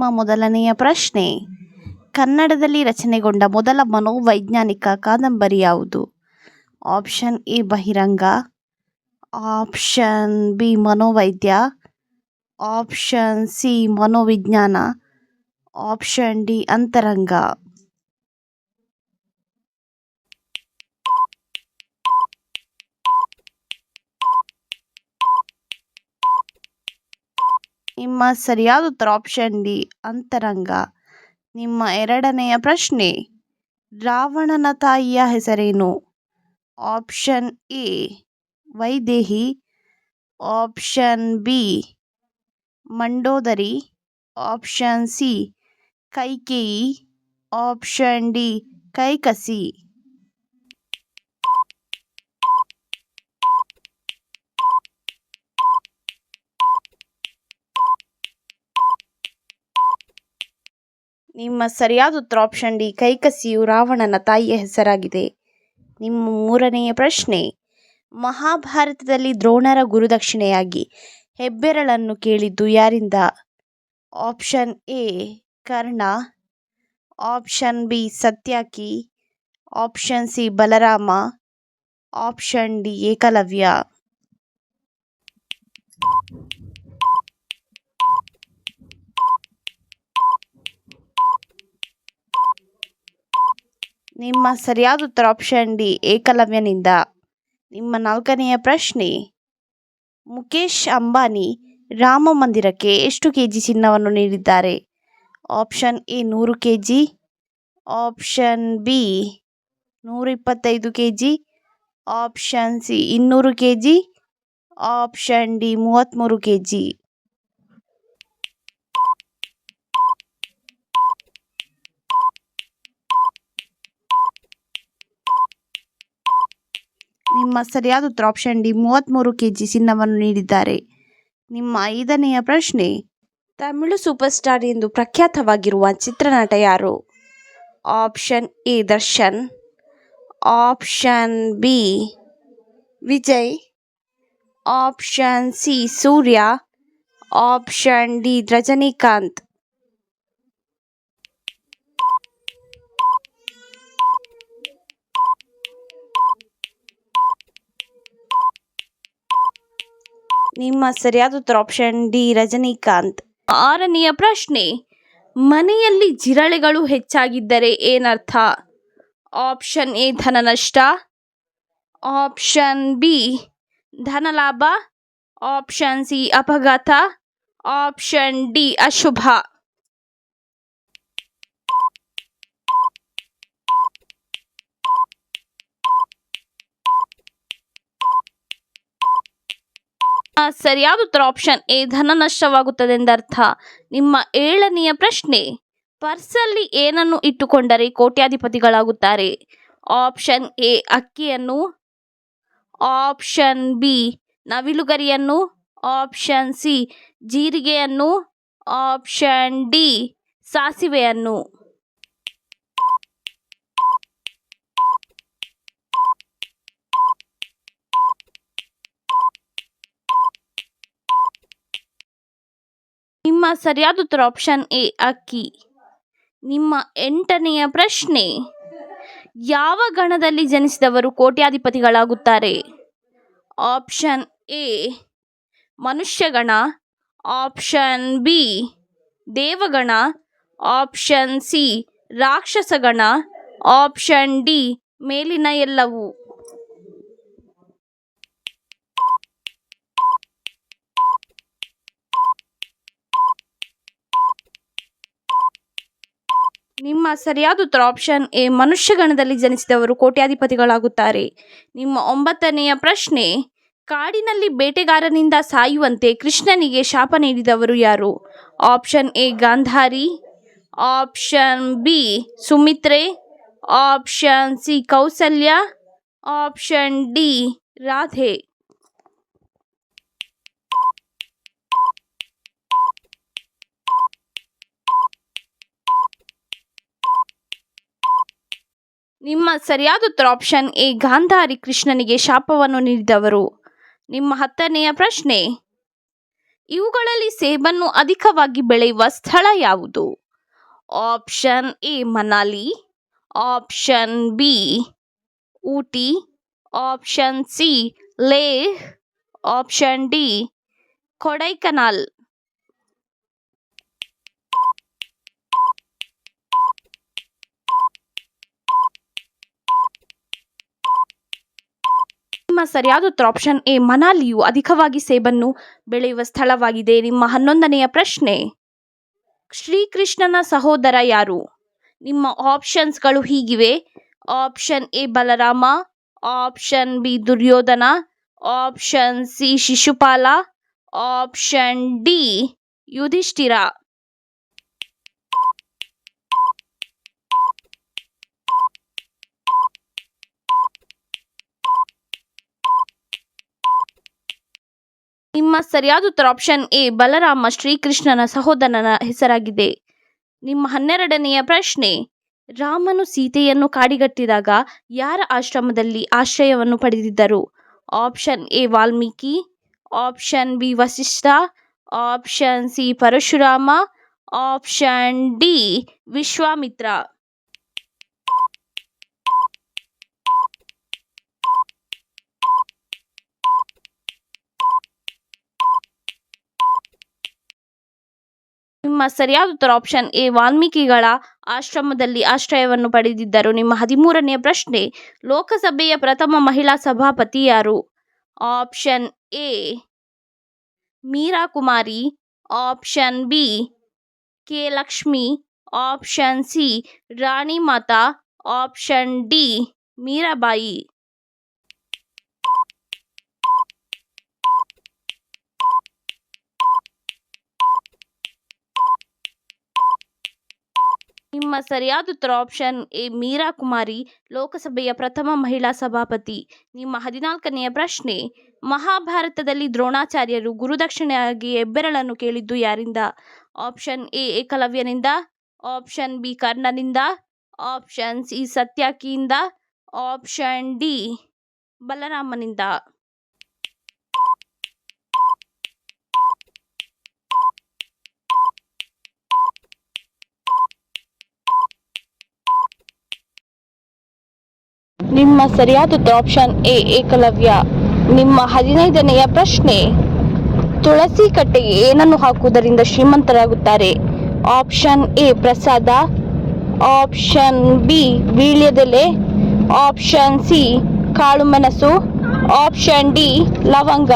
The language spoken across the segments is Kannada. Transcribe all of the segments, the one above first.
ನಿಮ್ಮ ಮೊದಲನೆಯ ಪ್ರಶ್ನೆ, ಕನ್ನಡದಲ್ಲಿ ರಚನೆಗೊಂಡ ಮೊದಲ ಮನೋವೈಜ್ಞಾನಿಕ ಕಾದಂಬರಿ ಯಾವುದು? ಆಪ್ಷನ್ ಎ, ಬಹಿರಂಗ. ಆಪ್ಷನ್ ಬಿ, ಮನೋವೈದ್ಯ. ಆಪ್ಷನ್ ಸಿ, ಮನೋವಿಜ್ಞಾನ. ಆಪ್ಷನ್ ಡಿ, ಅಂತರಂಗ. ನಿಮ್ಮ ಸರಿಯಾದ ಉತ್ತರ ಆಪ್ಷನ್ ಡಿ ಅಂತರಂಗ. ನಿಮ್ಮ ಎರಡನೆಯ ಪ್ರಶ್ನೆ, ರಾವಣನ ತಾಯಿಯ ಹೆಸರೇನು? Option A Vaidehi. Option B Mandodari. Option C Kaikeyi. Option D Kaikasi. ನಿಮ್ಮ ಸರಿಯಾದ ಉತ್ತರ ಆಪ್ಷನ್ ಡಿ ಕೈಕಸಿಯು ರಾವಣನ ತಾಯಿಯ ಹೆಸರಾಗಿದೆ. ನಿಮ್ಮ ಮೂರನೆಯ ಪ್ರಶ್ನೆ, ಮಹಾಭಾರತದಲ್ಲಿ ದ್ರೋಣರ ಗುರುದಕ್ಷಿಣೆಯಾಗಿ ಹೆಬ್ಬೆರಳನ್ನು ಕೇಳಿದ್ದು ಯಾರಿಂದ? Option A Karna. Option B Satyaki. Option C Balarama. Option D Ekalavya. ನಿಮ್ಮ ಸರಿಯಾದ ಉತ್ತರ ಆಪ್ಷನ್ ಡಿ ಏಕಲವ್ಯನಿಂದ. ನಿಮ್ಮ ನಾಲ್ಕನೆಯ ಪ್ರಶ್ನೆ, ಮುಕೇಶ್ ಅಂಬಾನಿ ರಾಮ ಮಂದಿರಕ್ಕೆ ಎಷ್ಟು ಕೆ ಜಿ ಚಿನ್ನವನ್ನು ನೀಡಿದ್ದಾರೆ? ಆಪ್ಷನ್ ಎ ನೂರು ಕೆ ಜಿ ಆಪ್ಷನ್ ಬಿ ನೂರ ಇಪ್ಪತ್ತೈದು ಕೆ ಜಿ ಆಪ್ಷನ್ ಸಿ ಇನ್ನೂರು ಕೆ ಜಿ ಆಪ್ಷನ್ ಡಿ ಮೂವತ್ತ್ಮೂರು ಕೆ ಜಿ ನಿಮ್ಮ ಸರಿಯಾದ ಉತ್ತರ ಆಪ್ಷನ್ ಡಿ ಮೂವತ್ತ್ಮೂರು ಕೆ ಜಿ ಚಿನ್ನವನ್ನು ನೀಡಿದ್ದಾರೆ. ನಿಮ್ಮ ಐದನೆಯ ಪ್ರಶ್ನೆ, ತಮಿಳು ಸೂಪರ್ ಸ್ಟಾರ್ ಎಂದು ಪ್ರಖ್ಯಾತವಾಗಿರುವ ಚಿತ್ರನಟ ಯಾರು? Option A Darshan. Option B Vijay. Option C Surya. Option D Rajinikanth. ನಿಮ್ಮ ಸರಿಯಾದ ಉತ್ತರ ಆಪ್ಷನ್ ಡಿ ರಜನಿಕಾಂತ್. ಆರನೆಯ ಪ್ರಶ್ನೆ, ಮನೆಯಲ್ಲಿ ಜಿರಳೆಗಳು ಹೆಚ್ಚಾಗಿದ್ದರೆ ಏನರ್ಥ? ಆಪ್ಷನ್ ಎ ಧನ ನಷ್ಟ. ಆಪ್ಷನ್ ಬಿ ಧನಲಾಭ ಆಪ್ಷನ್ ಸಿ ಅಪಘಾತ. ಆಪ್ಷನ್ ಡಿ ಅಶುಭ. ಸರಿಯಾದ ಉತ್ತರ ಆಪ್ಷನ್ ಎ ಧನ ನಷ್ಟವಾಗುತ್ತದೆ ಎಂದರ್ಥ ನಿಮ್ಮ ಏಳನೆಯ ಪ್ರಶ್ನೆ ಪರ್ಸಲ್ಲಿ ಏನನ್ನು ಇಟ್ಟುಕೊಂಡರೆ ಕೋಟ್ಯಾಧಿಪತಿಗಳಾಗುತ್ತಾರೆ? ಆಪ್ಷನ್ ಎ, ಅಕ್ಕಿಯನ್ನು. ಆಪ್ಷನ್ ಬಿ, ನವಿಲುಗರಿಯನ್ನು. ಆಪ್ಷನ್ ಸಿ, ಜೀರಿಗೆಯನ್ನು. ಆಪ್ಷನ್ ಡಿ, ಸಾಸಿವೆಯನ್ನು. ನಿಮ್ಮ ಸರಿಯಾದ ಉತ್ತರ ಆಪ್ಷನ್ ಎ ಅಕ್ಕಿ. ನಿಮ್ಮ ಎಂಟನೆಯ ಪ್ರಶ್ನೆ, ಯಾವ ಗಣದಲ್ಲಿ ಜನಿಸಿದವರು ಕೋಟ್ಯಾಧಿಪತಿಗಳಾಗುತ್ತಾರೆ? ಆಪ್ಷನ್ ಎ ಮನುಷ್ಯಗಣ. ಆಪ್ಷನ್ ಬಿ ದೇವಗಣ. ಆಪ್ಷನ್ ಸಿ ರಾಕ್ಷಸಗಣ. ಆಪ್ಷನ್ ಡಿ ಮೇಲಿನ ಎಲ್ಲವೂ. ನಿಮ್ಮ ಸರಿಯಾದ ಉತ್ತರ ಆಪ್ಷನ್ ಎ ಮನುಷ್ಯಗಣದಲ್ಲಿ ಜನಿಸಿದವರು ಕೋಟ್ಯಾಧಿಪತಿಗಳಾಗುತ್ತಾರೆ. ನಿಮ್ಮ ಒಂಬತ್ತನೆಯ ಪ್ರಶ್ನೆ, ಕಾಡಿನಲ್ಲಿ ಬೇಟೆಗಾರನಿಂದ ಸಾಯುವಂತೆ ಕೃಷ್ಣನಿಗೆ ಶಾಪ ನೀಡಿದವರು ಯಾರು? Option A Gandhari option B Sumitra option C Kausalya option D Radhe. ನಿಮ್ಮ ಸರಿಯಾದ ಉತ್ತರ ಆಪ್ಷನ್ ಎ ಗಾಂಧಾರಿ ಕೃಷ್ಣನಿಗೆ ಶಾಪವನ್ನು ನೀಡಿದವರು. ನಿಮ್ಮ ಹತ್ತನೆಯ ಪ್ರಶ್ನೆ, ಇವುಗಳಲ್ಲಿ ಸೇಬನ್ನು ಅಧಿಕವಾಗಿ ಬೆಳೆಯುವ ಸ್ಥಳ ಯಾವುದು? Option A Manali. Option B Ooty. Option C Leh. Option D Kodaikanal. ಸರಿಯಾದ ಉತ್ತರ ಆಪ್ಷನ್ ಎ ಮನಾಲಿಯು ಅಧಿಕವಾಗಿ ಸೇಬನ್ನು ಬೆಳೆಯುವ ಸ್ಥಳವಾಗಿದೆ. ನಿಮ್ಮ ಹನ್ನೊಂದನೆಯ ಪ್ರಶ್ನೆ. ಶ್ರೀಕೃಷ್ಣನ ಸಹೋದರ ಯಾರು? ನಿಮ್ಮ ಆಪ್ಷನ್ಸ್ಗಳು ಹೀಗಿವೆ. Option A Balarama. Option B Duryodhana. Option C Shishupala. Option D Yudhishthira. ನಿಮ್ಮ ಸರಿಯಾದ ಉತ್ತರ ಆಪ್ಷನ್ ಎ ಬಲರಾಮ ಶ್ರೀಕೃಷ್ಣನ ಸಹೋದರನ ಹೆಸರಾಗಿದೆ. ನಿಮ್ಮ ಹನ್ನೆರಡನೆಯ ಪ್ರಶ್ನೆ, ರಾಮನು ಸೀತೆಯನ್ನು ಕಾಡಿಗಟ್ಟಿದಾಗ ಯಾರ ಆಶ್ರಮದಲ್ಲಿ ಆಶ್ರಯವನ್ನು ಪಡೆದಿದ್ದರು? Option A Valmiki. Option B Vasishtha. Option C Parashurama. Option D Vishwamitra. ನಿಮ್ಮ ಸರಿಯಾದ ಉತ್ತರ ಆಪ್ಷನ್ ಎ ವಾಲ್ಮೀಕಿಗಳ ಆಶ್ರಮದಲ್ಲಿ ಆಶ್ರಯವನ್ನು ಪಡೆದಿದ್ದರು. ನಿಮ್ಮ ಹದಿಮೂರನೆಯ ಪ್ರಶ್ನೆ, ಲೋಕಸಭೆಯ ಪ್ರಥಮ ಮಹಿಳಾ ಸಭಾಪತಿ ಯಾರು? Option A Meera Kumari option B, K Lakshmi. Option C ರಾಣಿ ಮಾತಾ ಆಪ್ಷನ್ ಡಿ, ಮೀರಾಬಾಯಿ. ನಿಮ್ಮ ಸರಿಯಾದ ಉತ್ತರ ಆಪ್ಷನ್ ಎ ಮೀರಾ ಕುಮಾರಿ, ಲೋಕಸಭೆಯ ಪ್ರಥಮ ಮಹಿಳಾ ಸಭಾಪತಿ. ನಿಮ್ಮ ಹದಿನಾಲ್ಕನೆಯ ಪ್ರಶ್ನೆ, ಮಹಾಭಾರತದಲ್ಲಿ ದ್ರೋಣಾಚಾರ್ಯರು ಗುರುದಕ್ಷಿಣೆಯಾಗಿ ಹೆಬ್ಬೆರಳನ್ನು ಕೇಳಿದ್ದು ಯಾರಿಂದ? ಆಪ್ಷನ್ ಎ, ಏಕಲವ್ಯನಿಂದ. ಆಪ್ಷನ್ ಬಿ, ಕರ್ಣನಿಂದ. ಆಪ್ಷನ್ ಸಿ, ಸತ್ಯಾಕಿಯಿಂದ. ಆಪ್ಷನ್ ಡಿ, ಬಲರಾಮನಿಂದ. ನಿಮ್ಮ ಸರಿಯಾದ ಆಪ್ಷನ್ ಎ, ಏಕಲವ್ಯ. ನಿಮ್ಮ ಹದಿನೈದನೆಯ ಪ್ರಶ್ನೆ, ತುಳಸಿ ಕಟ್ಟೆಗೆ ಏನನ್ನು ಹಾಕುವುದರಿಂದ ಶ್ರೀಮಂತರಾಗುತ್ತಾರೆ? ಆಪ್ಷನ್ ಎ, ಪ್ರಸಾದ. ಆಪ್ಷನ್ ಬಿ, ವೀಳ್ಯದೆಲೆ. ಆಪ್ಷನ್ ಸಿ, ಕಾಳುಮೆಣಸು. ಆಪ್ಷನ್ ಡಿ, ಲವಂಗ.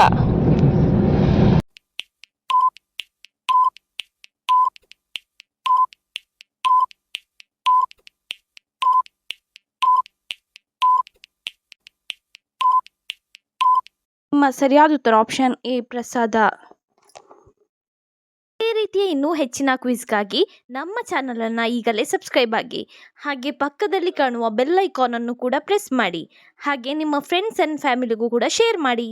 ಸರಿಯಾದ ಉತ್ತರ ಆಪ್ಷನ್ ಎ ಪ್ರಸಾದ. ಇದೇ ರೀತಿಯ ಇನ್ನೂ ಹೆಚ್ಚಿನ ಕ್ವಿಜ್ಗಾಗಿ ನಮ್ಮ ಚಾನಲನ್ನು ಈಗಲೇ ಸಬ್ಸ್ಕ್ರೈಬ್ ಆಗಿ, ಹಾಗೆ ಪಕ್ಕದಲ್ಲಿ ಕಾಣುವ ಬೆಲ್ ಐಕಾನನ್ನು ಕೂಡ ಪ್ರೆಸ್ ಮಾಡಿ, ಹಾಗೆ ನಿಮ್ಮ ಫ್ರೆಂಡ್ಸ್ ಆ್ಯಂಡ್ ಫ್ಯಾಮಿಲಿಗೂ ಕೂಡ ಶೇರ್ ಮಾಡಿ.